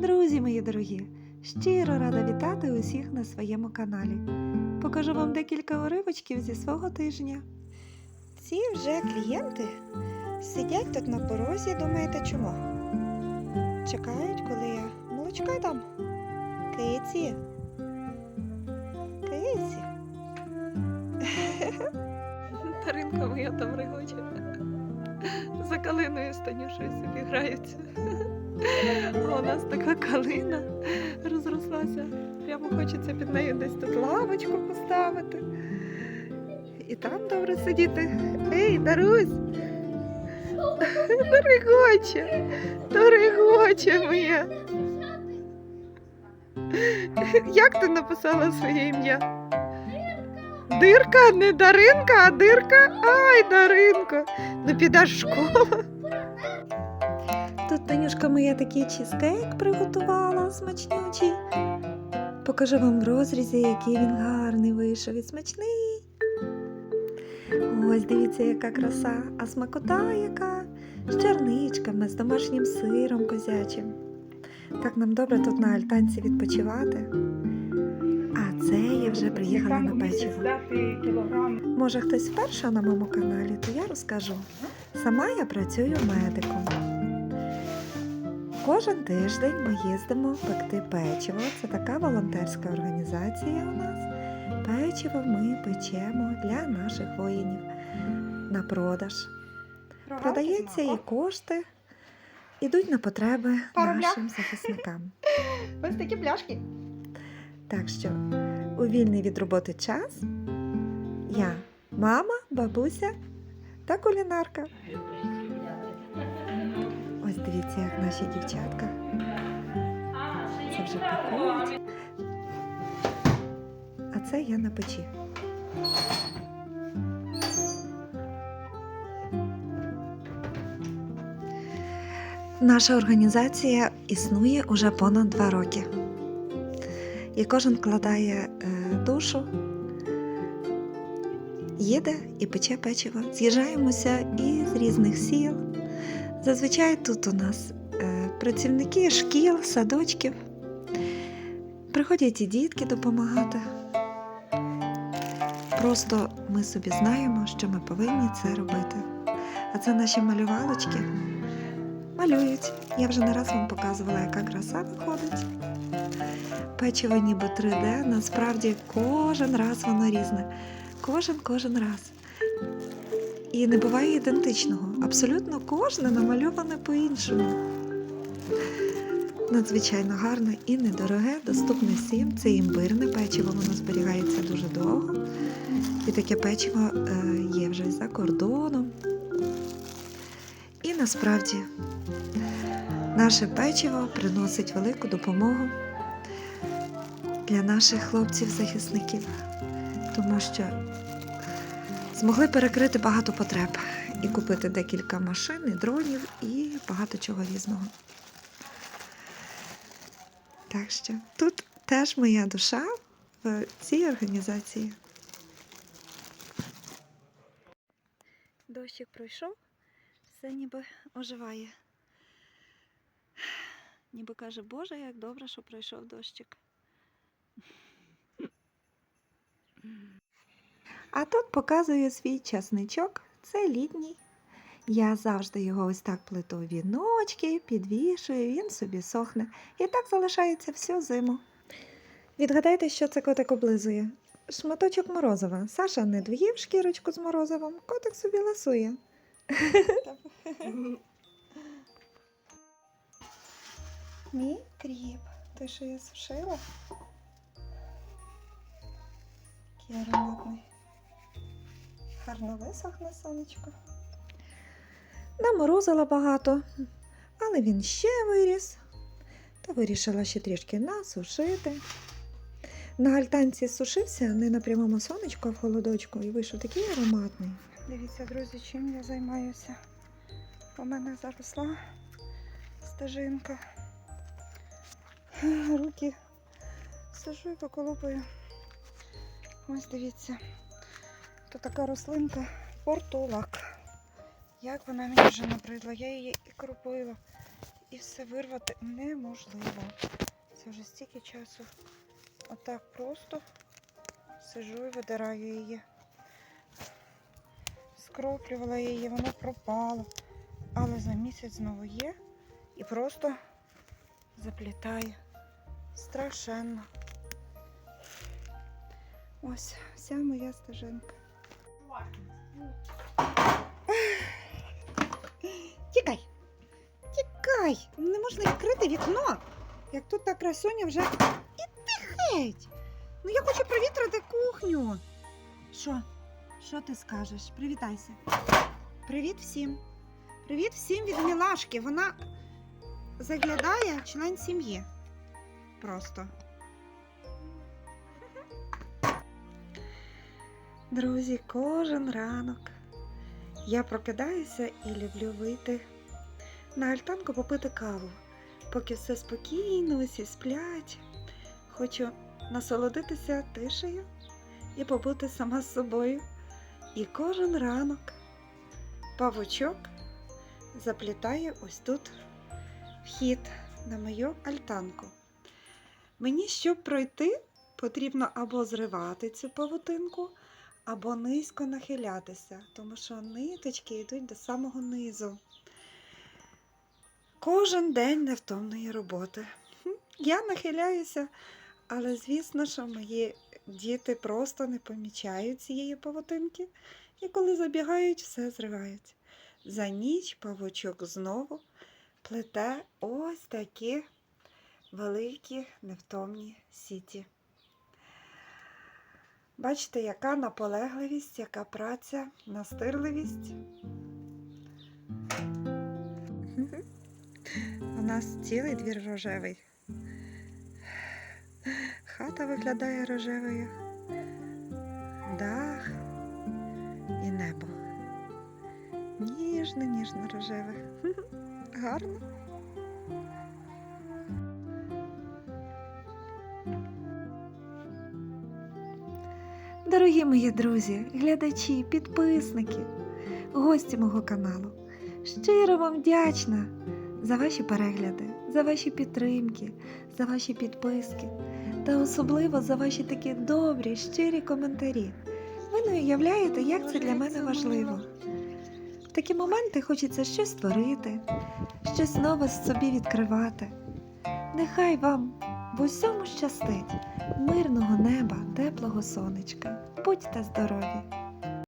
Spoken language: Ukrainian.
Друзі мої дорогі, щиро рада вітати усіх на своєму каналі. Покажу вам декілька уривочків зі свого тижня. Ці вже клієнти сидять тут на порозі, думаєте чому? Чекають, коли я молочка дам. Киці. Киці. Таринка моя там регоче. За калиною з Танюшею собі граються. А у нас така калина розрослася. Прямо хочеться під нею десь тут лавочку поставити. І там добре сидіти. Ей, Дарусь! Дорогоче! Дорогоче моя! Як ти написала своє ім'я? Дирка, не Даринка, а дирка. Ай, Даринко, ну підеш в школу. Тут Танюшка моя такий чизкейк приготувала смачнючий. Покажу вам в розрізі, який він гарний вийшов і смачний. Ось дивіться, яка краса, а смакота яка з черничками, з домашнім сиром козячим. Так нам добре тут на альтанці відпочивати. А це я вже приїхала на печиво. Може, хтось вперше на моєму каналі, то я розкажу. Сама я працюю медиком. Кожен тиждень ми їздимо пекти печиво. Це така волонтерська організація у нас. Печиво ми печемо для наших воїнів на продаж. Продається і кошти ідуть на потреби нашим захисникам. Ось такі пляшки. Так що у вільний від роботи час я мама, бабуся та кулінарка. Ось дивіться, як наші дівчатка. Це вже пакують. А це я на печі. Наша організація існує уже понад два роки. І кожен вкладає е, душу, їде і пече печиво. З'їжджаємося із різних сіл. Зазвичай тут у нас е, працівники шкіл, садочків. Приходять і дітки допомагати. Просто ми собі знаємо, що ми повинні це робити. А це наші малювалочки малюють. Я вже не раз вам показувала, яка краса виходить. Печиво ніби 3D, насправді кожен раз воно різне. Кожен кожен раз. І не буває ідентичного. Абсолютно кожне намальоване по-іншому. Надзвичайно гарне і недороге, доступне всім. Це імбирне печиво, воно зберігається дуже довго. І таке печиво е, є вже за кордоном. І насправді наше печиво приносить велику допомогу для наших хлопців-захисників, тому що змогли перекрити багато потреб і купити декілька машин, і дронів і багато чого різного. Так що тут теж моя душа в цій організації. Дощик пройшов, все ніби оживає. Ніби каже, Боже, як добре, що пройшов дощик. А тут показую свій часничок. Це літній. Я завжди його ось так плету в віночки, підвішую, він собі сохне. І так залишається всю зиму. Відгадайте, що це котик облизує. Шматочок морозива. Саша не доїв шкірочку з морозивом, котик собі ласує. Мій кріп. Те, що я сушила. Який ароматний. Гарно висохне сонечко. Наморозила багато, але він ще виріс. Та вирішила ще трішки насушити. На альтанці сушився не на прямому сонечку, а в холодочку, і вийшов такий ароматний. Дивіться, друзі, чим я займаюся. У мене заросла стежинка. Руки сижу і поколупаю. Ось дивіться. То така рослинка портулак. Як вона мені вже набридла. Я її і кропила, і все вирвати неможливо. Це вже стільки часу. Отак просто сижу і видираю її. Скроплювала її, вона пропала. Але за місяць знову є і просто заплітає. Страшенно. Ось вся моя стежинка. Тікай! Тікай! Не можна відкрити вікно. Як тут та красуня вже. Іди геть! Ну я хочу провітрити кухню. Що? Що ти скажеш? Привітайся. Привіт всім. Привіт всім від Мілашки. Вона заглядає член сім'ї. Просто. Друзі, кожен ранок я прокидаюся і люблю вийти на альтанку попити каву, поки все спокійно, усі сплять. Хочу насолодитися тишею і побути сама з собою. І кожен ранок павучок заплітає ось тут вхід на мою альтанку. Мені, щоб пройти, потрібно або зривати цю павутинку, або низько нахилятися, тому що ниточки йдуть до самого низу. Кожен день невтомної роботи. Я нахиляюся, але звісно, що мої діти просто не помічають цієї павутинки, і коли забігають, все зривають. За ніч павучок знову плете ось такі великі невтомні сіті. Бачите, яка наполегливість, яка праця, настирливість. У нас цілий двір рожевий. Хата виглядає рожевою, дах і небо. Ніжно, ніжно рожеве. Гарно. Дорогі мої друзі, глядачі, підписники, гості мого каналу. Щиро вам вдячна за ваші перегляди, за ваші підтримки, за ваші підписки та особливо за ваші такі добрі, щирі коментарі. Ви не уявляєте, як це для мене важливо. В такі моменти хочеться щось створити, щось нове собі відкривати. Нехай вам в усьому щастить, мирного неба, теплого сонечка. Будьте здорові!